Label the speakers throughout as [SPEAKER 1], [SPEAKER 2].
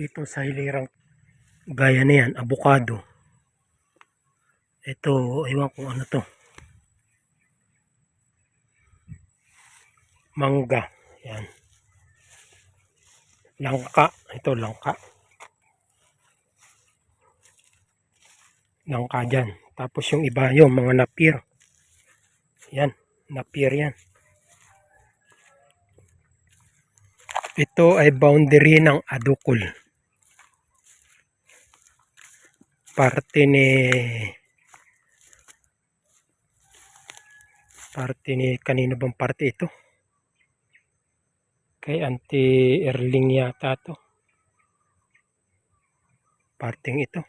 [SPEAKER 1] dito sa hilirang gaya na yan, abukado. Ito, ewan kung ano to. Mangga. Yan. Langka. Ito, langka. Langka dyan. Tapos yung iba yung mga napir. Yan. Napir yan. Ito ay boundary ng Adukul. Parte ni parte ni kanino bang parte ito? Kay Auntie Erling yata to. Parteng ito.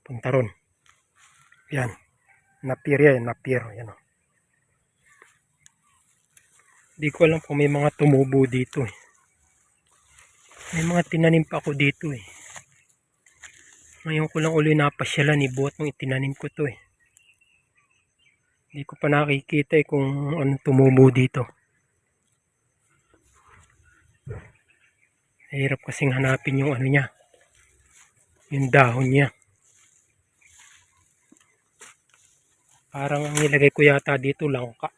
[SPEAKER 1] Punta ron. Yan. Napir yan. Napir. Yan o. Di ko alam kung may mga tumubo dito eh. May mga tinanim pa ako dito eh. Ngayon ko lang uli napasyalan ni buhat nung itinanim ko to eh. Hindi ko pa nakikita eh kung ano tumubo dito. Hirap kasing hanapin yung ano niya. Yung dahon niya. Parang ang nilagay ko yata dito langka.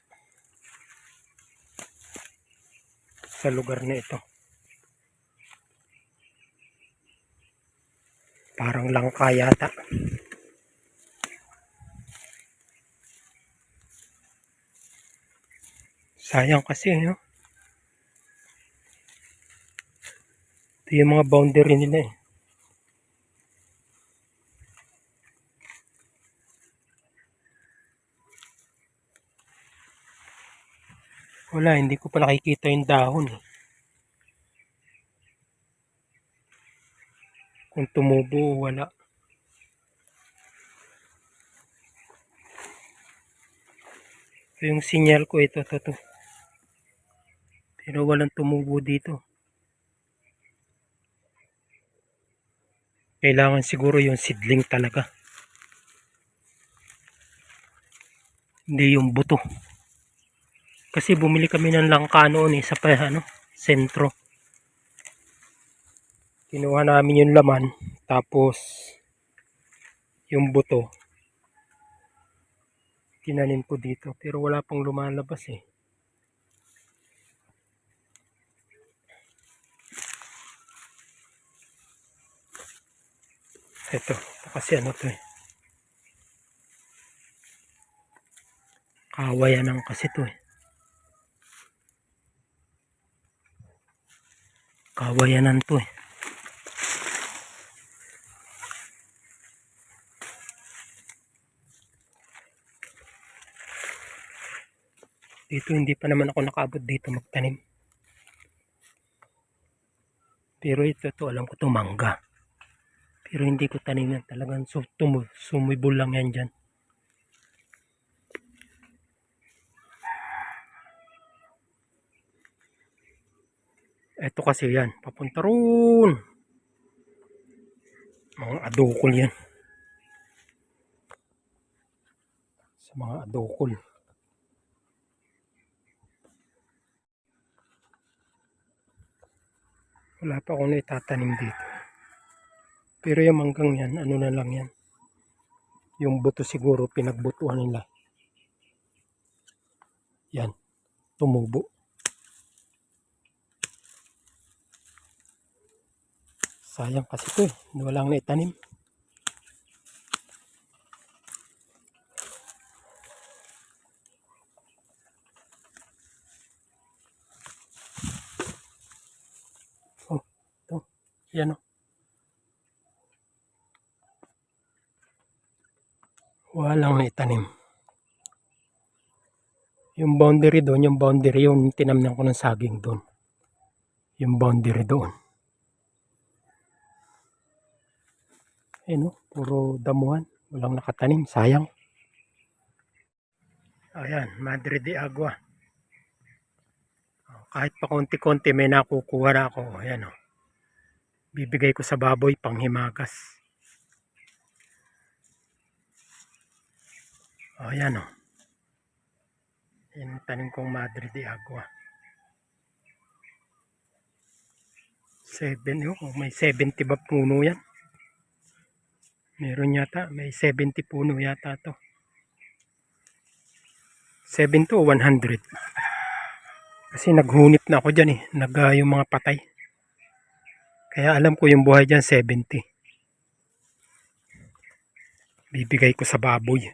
[SPEAKER 1] Sa lugar na ito. Parang langka yata. Sayang kasi, no? Ito yung mga boundary nila eh. Wala, hindi ko pa nakikita yung dahon eh. Kung tumubo wala. Ito yung sinyal ko ito, ito, ito. Pero walang tumubo dito. Kailangan siguro yung seedling talaga. Hindi yung buto. Kasi bumili kami ng langka noon eh, sa ano, sentro. Kinuha namin yung laman, tapos yung buto. Tinanim ko dito, pero wala pang lumalabas eh. Ito, kasi ano to eh. Kawayanan kasi to eh. Kawayanan to eh. Dito hindi pa naman ako nakaabot dito magtanim. Pero ito to alam ko to mangga. Pero hindi ko tanim yan talagang so, tumu, sumibol lang yan dyan. Ito kasi yan, papunta roon. Mga adukol yan. Sa mga adukol. Wala pa akong naitatanim dito. Pero yung manggang yan, ano na lang yan. Yung buto siguro pinagbutuhan nila. Yan, tumubo. Sayang kasi ito eh, walang naitanim. Oh, ito. Yan o. Walang naitanim. Yung boundary doon, yung boundary yun, tinamnan ko ng saging doon. Yung boundary doon. Ayun o, puro damuhan. Walang nakatanim, sayang. Ayan, Madre de Agua. Oh, Kahit pa konti-konti may nakukuha na ako. Ayan o. Bibigay ko sa baboy panghimagas. O, ayan o. Yan ang tanim kong Madre de Agua. Seven, oh, may 70 ba puno yan? Meron yata, may 70 puno yata to. 7 to 100. Kasi naghunip na ako dyan eh, nag ah, yung mga patay. Kaya alam ko yung buhay dyan 70. Bibigay ko sa baboy.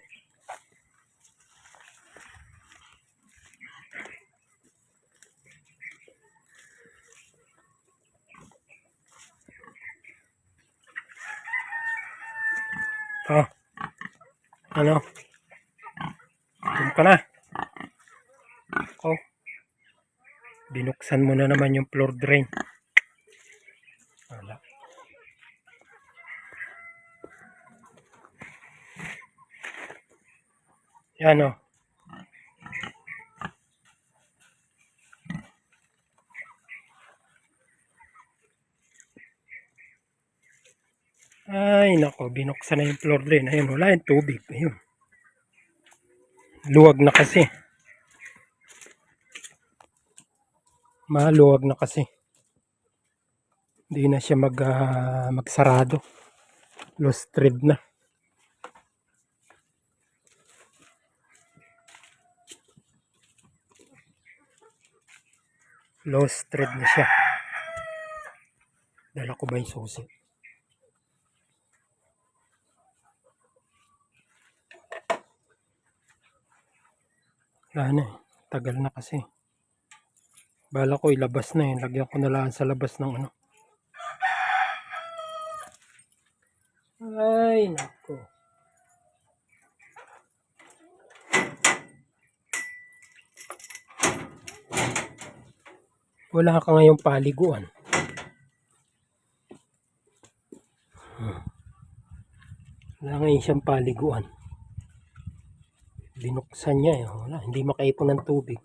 [SPEAKER 1] Oh. Ano? Doon ka na. Oh. Binuksan mo na naman yung floor drain. Yan o. Ay, nako, binuksan na yung floor drain. Ayun, wala yung tubig. Ayun. Luwag na kasi. Maluwag na kasi. Hindi na siya mag, ah, magsarado. Lost thread na. Lost thread na siya. Dala ko ba yung susi? Wala eh. Tagal na kasi. Bala ko ilabas na eh. Lagyan ko na lang sa labas ng ano. Ay, nako. Wala ka ngayong paliguan. Hmm. Wala ngayon siyang paliguan. Binuksan niya eh. Wala, hindi makaipon ng tubig.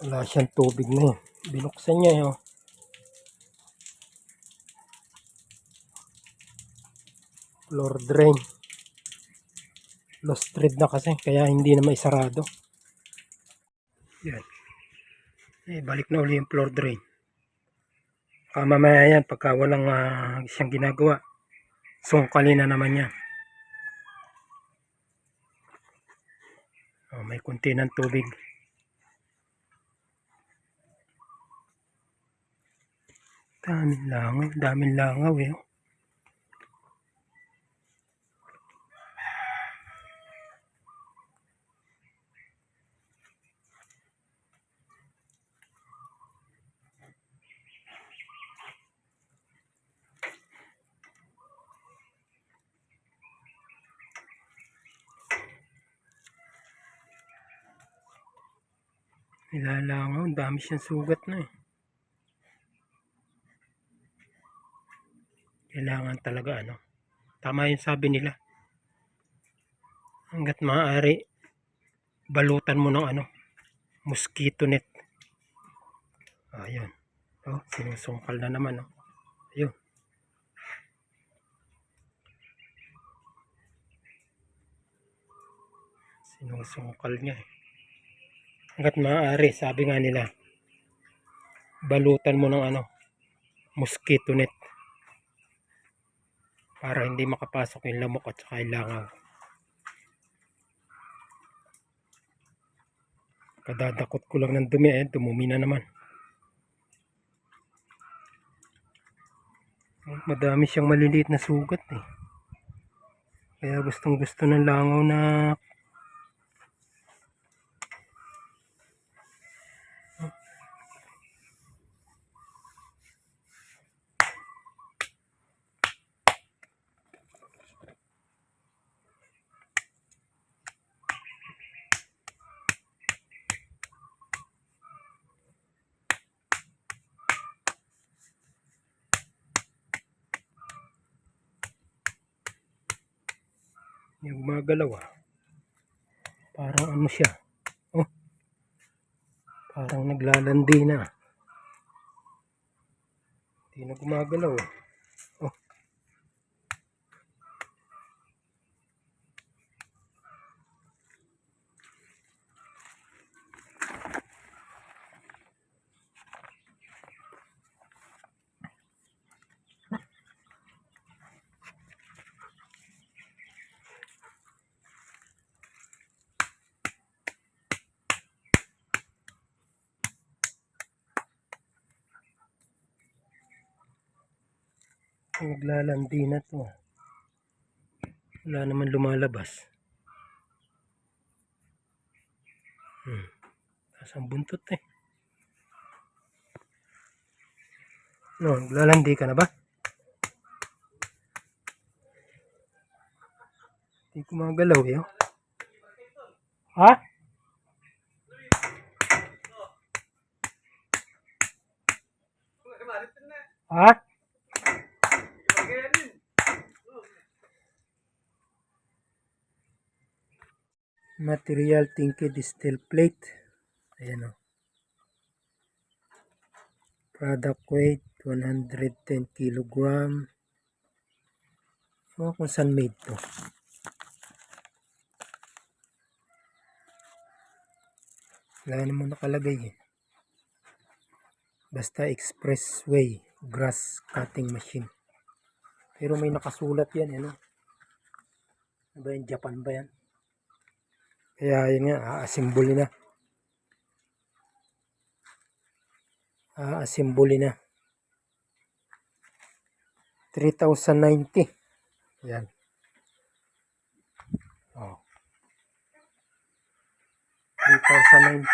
[SPEAKER 1] Wala siyang tubig na eh. Binuksan niya oh. Floor drain. Lost thread na kasi kaya hindi na maisarado. Yan. Eh, balik na uli yung floor drain. Baka mamaya yan pagka walang ah, siyang ginagawa. Sungkalin na naman yan. Oh, may kunti ng tubig. Daming langaw, daming langaw eh. oh. Nilalangaw, ang dami siyang sugat na eh. Kailangan talaga ano. Tama yung sabi nila. Hanggat maaari, balutan mo ng ano, mosquito net. Ayun. Oh, sinusungkal na naman oh. Ayun. Sinusungkal niya eh. Hanggat maaari, sabi nga nila, balutan mo ng ano, mosquito net para hindi makapasok yung lamok at saka yung. Kadadakot ko lang ng dumi eh, dumumi na naman. Madami siyang maliliit na sugat eh. Kaya gustong gusto ng langaw na Hindi gumagalaw ah. Parang ano siya. Oh. Parang naglalandi na. Hindi na gumagalaw ah. Naglalandi na to. Wala naman lumalabas. Hmm. Taas ang buntot eh. No, naglalandi ka na ba? Hindi gumagalaw eh. oh. Ha? Ha? Material tinted steel plate. Ayan o. Product weight 110 kilogram. Ewan kung saan made to. Wala naman nakalagay eh. Basta expressway grass cutting machine. Pero may nakasulat yan, ano? Ano ba yan? Japan ba yan? Kaya yun nga, aasimboli na. Aasimboli na. 3,090. Yan. Oh. 3,090.